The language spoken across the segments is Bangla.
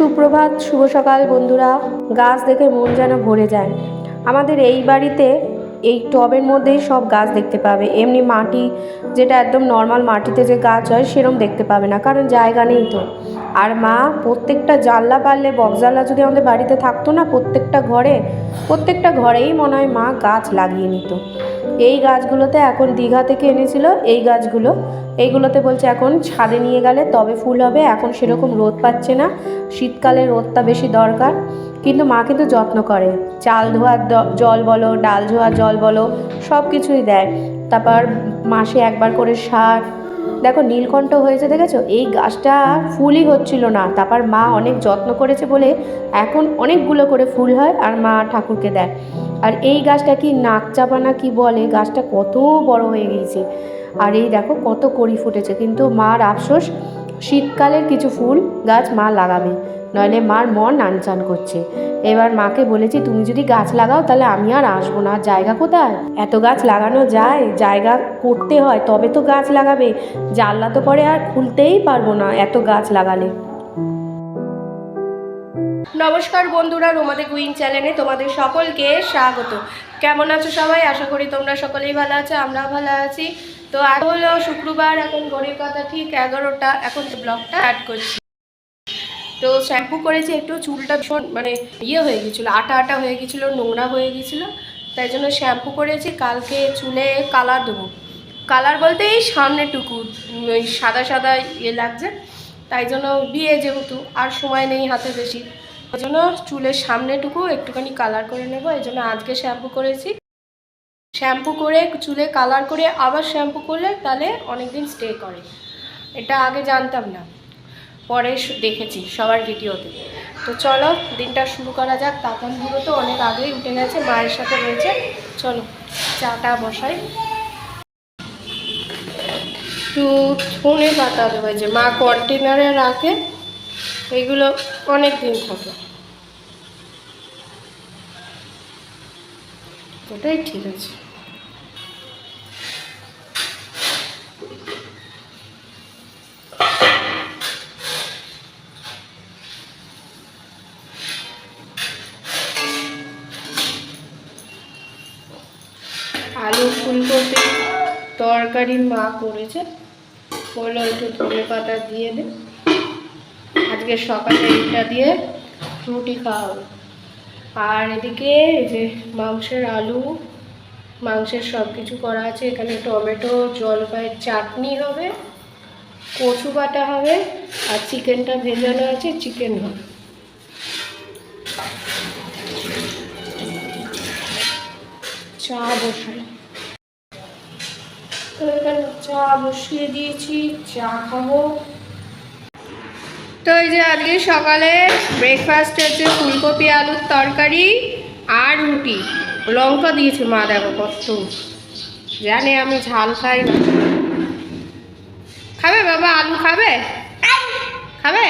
সুপ্রভাত, শুভ সকাল বন্ধুরা। গাছ দেখে মন যেন ভরে যায়। আমাদের এই বাড়িতে এই টবের মধ্যেই সব গাছ দেখতে পাবে। এমনি মাটি, যেটা একদম নর্মাল মাটিতে যে গাছ হয়, সেরম দেখতে পাবে না, কারণ জায়গা নেই তো। আর মা, প্রত্যেকটা জানলা পারলে বক্সাল্লা যদি আমাদের বাড়িতে থাকতো না, প্রত্যেকটা ঘরে, প্রত্যেকটা ঘরেই মনে হয় মা গাছ লাগিয়ে নিত। এই গাছগুলোতে এখন দীঘা থেকে এনেছিল, এই গাছগুলো। এইগুলোতে বলছে এখন ছাদে নিয়ে গেলে তবে ফুল হবে, এখন সেরকম রোদ পাচ্ছে না, শীতকালে রোদটা বেশি দরকার। কিন্তু মা কিন্তু যত্ন করে, চাল ধোয়ার জল বলো, ডাল ধোয়ার জল বলো সব কিছুই দেয়। তারপর মাসে একবার করে সার দেখো, নীলকণ্ঠ হয়েছে, দেখেছ? এই গাছটা ফুলই হচ্ছিল না। তারপর মা অনেক যত্ন করেছে বলে এখন অনেকগুলো করে ফুল হয় আর মা ঠাকুরকে দেয়। আর এই গাছটা কি নাক চাপা না কি বলে? গাছটা কত বড় হয়ে গিয়েছে। আর এই দেখো, কত করি ফুটেছে। কিন্তু মার আফসোস, শীতকালের কিছু ফুল গাছ মা লাগাবে। নইলে মার মন আনচান করছে। এবার মাকে বলেছি, তুমি যদি গাছ লাগাও তাহলে আমি আর আসব না। জায়গা কোথায়? এত গাছ লাগানো যায়, জায়গা করতে হয়, তবে তো গাছ লাগাবে। জানলা তো পরে আর খুলতেই পারব না এত গাছ লাগালে। নমস্কার বন্ধুরা, রোমাদে কুইং চ্যানেলে তোমাদের সকলকে স্বাগত। কেমন আছো সবাই? আশা করি তোমরা সকলেই ভালো আছো, আমরাও ভালো আছি। তো আজ হলো শুক্রবার, এখন ঘড়ির কথা ঠিক এগারোটা। এখন ব্লগটা অ্যাড করছি। তো শ্যাম্পু করেছি, একটু চুলটা ভীষণ মানে ইয়ে হয়ে গেছিল, আটা আটা হয়ে গেছিল, নোংরা হয়ে গেছিল। তাই জন্য শ্যাম্পু করেছি, কালকে চুলে কালার দেবো। কালার বলতে এই সামনেটুকু ওই সাদা সাদা ইয়ে লাগছে। তাই জন্য বিয়ে যেহেতু, আর সময় নেই হাতে বেশি। ওই জন্য চুলের সামনেটুকু একটুখানি কালার করে নেব, এই জন্য আজকে শ্যাম্পু করেছি। শ্যাম্পু করে, চুলে কালার করে, আবার শ্যাম্পু করলে তাহলে অনেক দিন স্টে করে। এটা আগে জানতাম না। পরে দেখেছি সবার ভিডিওতে। তো চলো, দিনটা শুরু করা যাক। তাপন বুড়ো তো অনেক আগেই উঠে গেছে, মায়ের সাথে রয়েছে। চলো, চাটা বসাই। একটু ধনে পাতা দেবে যে মা কন্টেনারে রাখে। এগুলো অনেক দিন থাকে। ওটাই ঠিক আছে। তরকারি মা করেছে। বলল, একটু ধনে পাতা দিয়ে দে। আজকে সকালে এইটা দিয়ে রুটি খাওয়া হবে। আর এদিকে যে মাংসের আলু, মাংসের সব কিছু করা আছে। এখানে টমেটো, জলপাইয়ের চাটনি হবে, কচু বাটা হবে, আর চিকেনটা ভেজানো আছে, চিকেন হবে। চা বসাই। তো এখানে চা বসিয়ে দিয়েছি চা খাব। তো এই যে আজকে সকালে ব্রেকফাস্ট হচ্ছে ফুলকপি আলুর তরকারি আর রুটি লঙ্কা দিয়েছে মা দেখো কত। জানে আমি ঝাল খাই না। খাবে বাবা আলু খাবে? খাবে?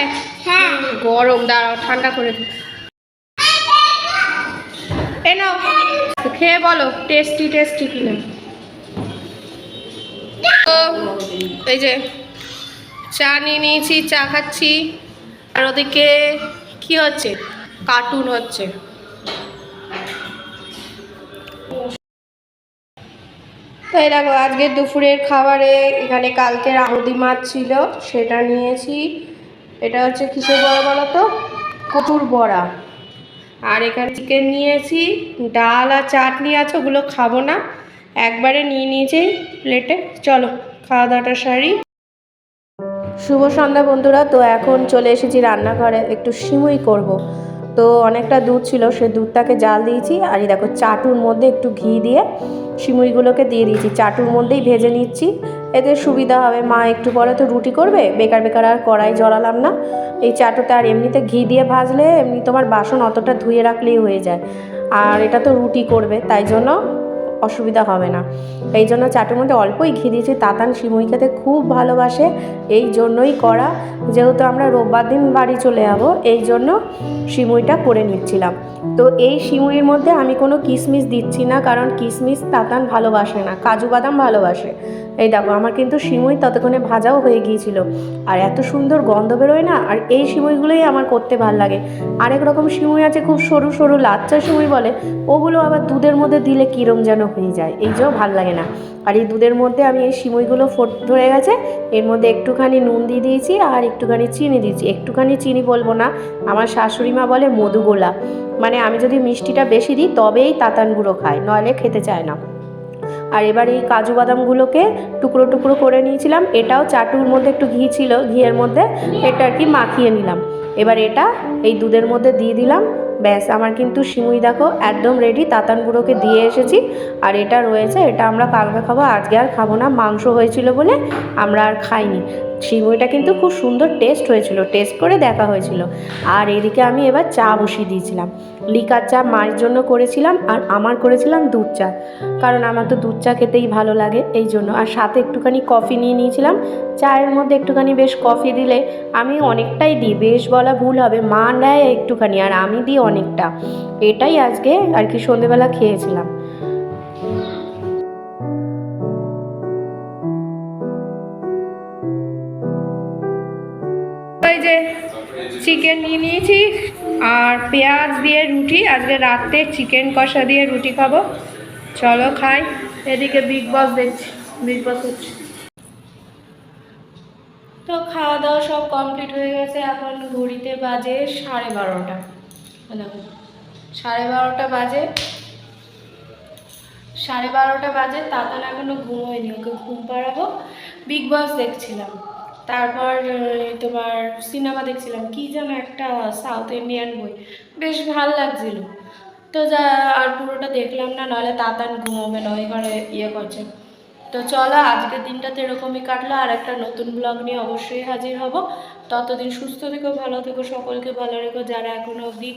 গরম দাঁড়াও ঠান্ডা করে এ নাও। খেয়ে বলো টেস্টি টেস্টি কিনা। এই যে চা নিয়ে নিয়েছি, চা খাচ্ছি। আর ওদিকে কি হচ্ছে? কার্টুন হচ্ছে। তো এই দেখো, আজকে দুপুরের খাবারে এখানে কালকের আহুদি মাছ ছিল, সেটা নিয়েছি। এটা হচ্ছে কিসের বড়া বলো তো? কচুর বড়া। আর এখানে চিকেন নিয়েছি, ডাল আর চাটনি আছে, ওগুলো খাব না। একবারে নিয়ে নিয়েছি প্লেটে চলো, খাওয়া দাওয়াটা সারি। শুভ সন্ধ্যা বন্ধুরা, তো এখন চলে এসেছি রান্নাঘরে, একটু সিমুই করব। তো অনেকটা দুধ ছিল, সে দুধটাকে জাল দিয়েছি, আর এই দেখো চাটুর মধ্যে একটু ঘি দিয়ে সিমুইগুলোকে দিয়ে দিয়েছি। চাটুর মধ্যেই ভেজে নিচ্ছি, এতে সুবিধা হবে। মা একটু পরে তো রুটি করবে, বেকার বেকার আর কড়াই জড়ালাম না। এই চাটুতে আর এমনিতে ঘি দিয়ে ভাজলে এমনি তোমার বাসন অতটা ধুয়ে রাখলেই হয়ে যায়। আর এটা তো রুটি করবে, তাই জন্য অসুবিধা হবে না। এই জন্য চাটের মধ্যে অল্পই ঘি দিয়েছি। তাতান সিমুই খেতে খুব ভালোবাসে। এই জন্যই করা যেহেতু আমরা রোববার দিন বাড়ি চলে যাব, এই জন্য শিমুইটা করে নিচ্ছিলাম। তো এই সিমুইয়ের মধ্যে আমি কোনো কিশমিশ দিচ্ছি না, কারণ কিশমিশ তাতান ভালোবাসে না, কাজু বাদাম ভালোবাসে। এই দেখো, আমার কিন্তু সিমুই ততক্ষণে ভাজাও হয়ে গিয়েছিল। আর এত সুন্দর গন্ধ বেরোয় না, আর এই সিমুইগুলোই আমার করতে ভালো লাগে। আরেক রকম সিমুই আছে, খুব সরু সরু লাচ্চা সিমুই বলে, ওগুলো আবার দুধের মধ্যে দিলে কিরম যেন হয়ে যায় এই যেও ভালো লাগে না। আর এই দুধের মধ্যে আমি এই সিমুইগুলো ফোট ধরে গেছে, এর মধ্যে একটুখানি নুন দিয়ে দিয়েছি, আর একটুখানি চিনি দিয়েছি। একটুখানি চিনি বলব না, আমার শাশুড়ি মা বলে মধুগোলা। মানে আমি যদি মিষ্টিটা বেশি দিই, তবেই তাতান গুঁড়ো খায়, নইলে খেতে চায় না। আর এবার এই কাজু বাদামগুলোকে টুকরো টুকরো করে নিয়েছিলাম। এটাও চাটুর মধ্যে একটু ঘি ছিল, ঘিয়ের মধ্যে। এটা আর কি মাখিয়ে নিলাম। এবার এটা এই দুধের মধ্যে দিয়ে দিলাম। ব্যাস, আমার কিন্তু সিমুই দেখো একদম রেডি তাতান গুঁড়োকে দিয়ে এসেছি। আর এটা রয়েছে, এটা আমরা কালকে খাব, আজকে আর খাব না, মাংস হয়েছিল বলে আমরা আর খাইনি। সিমুইটা কিন্তু খুব সুন্দর টেস্ট হয়েছিল টেস্ট করে দেখা হয়েছিল। আর এদিকে আমি এবার চা বসিয়ে দিয়েছিলাম। লিকার চা মায়ের জন্য করেছিলাম আর আমার করেছিলাম দুধ চা। কারণ আমার তো দুধ চা খেতেই ভালো লাগে এই জন্য। আর সাথে একটুখানি কফি নিয়ে নিয়েছিলাম। চায়ের মধ্যে একটুখানি বেশ কফি দিলে আমি অনেকটাই দিই। বেশ বলা ভুল হবে, মা নেয় একটুখানি আর আমি দিই অনেকটা। এটাই আজকে আর কি সন্ধেবেলা খেয়েছিলাম। এই যে চিকেন নিয়ে নিয়েছি আর পেঁয়াজ দিয়ে রুটি। আজকে রাতে চিকেন কষা দিয়ে রুটি খাব। চলো খাই। এদিকে বিগ বস দেখছি। বিগ বস হচ্ছে। তো খাওয়া দাওয়া সব কমপ্লিট হয়ে গেছে। এখন ঘড়িতে বাজে সাড়ে বারোটা। সাড়ে বারোটা বাজে। সাড়ে বারোটা বাজে। তাতান এখনও ঘুমোয়নি। ওকে ঘুম পাড়াবো। বিগ বস দেখছিলাম। তারপর তোমার সিনেমা দেখছিলাম, কি যেন একটা সাউথ ইন্ডিয়ান বই। বেশ ভালো লাগছিল। তো যা, আর পুরোটা দেখলাম না, নাহলে তাতান ঘুমোবে, না, ওই ঘরে ইয়ে করছে। তো চলো, আজকের দিনটা তো এরকমই কাটলো, আর একটা নতুন ব্লগ নিয়ে অবশ্যই হাজির হব। ততদিন সুস্থ থেকো, ভালো থেকো, সকলকে ভালো রেখো। যারা এখনও অবধি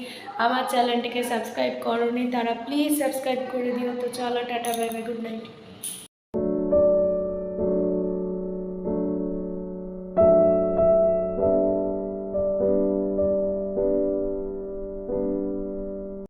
আমার চ্যানেলটিকে সাবস্ক্রাইব করোনি, তারা প্লিজ সাবস্ক্রাইব করে দিও। তো চলো, tata bye bye good night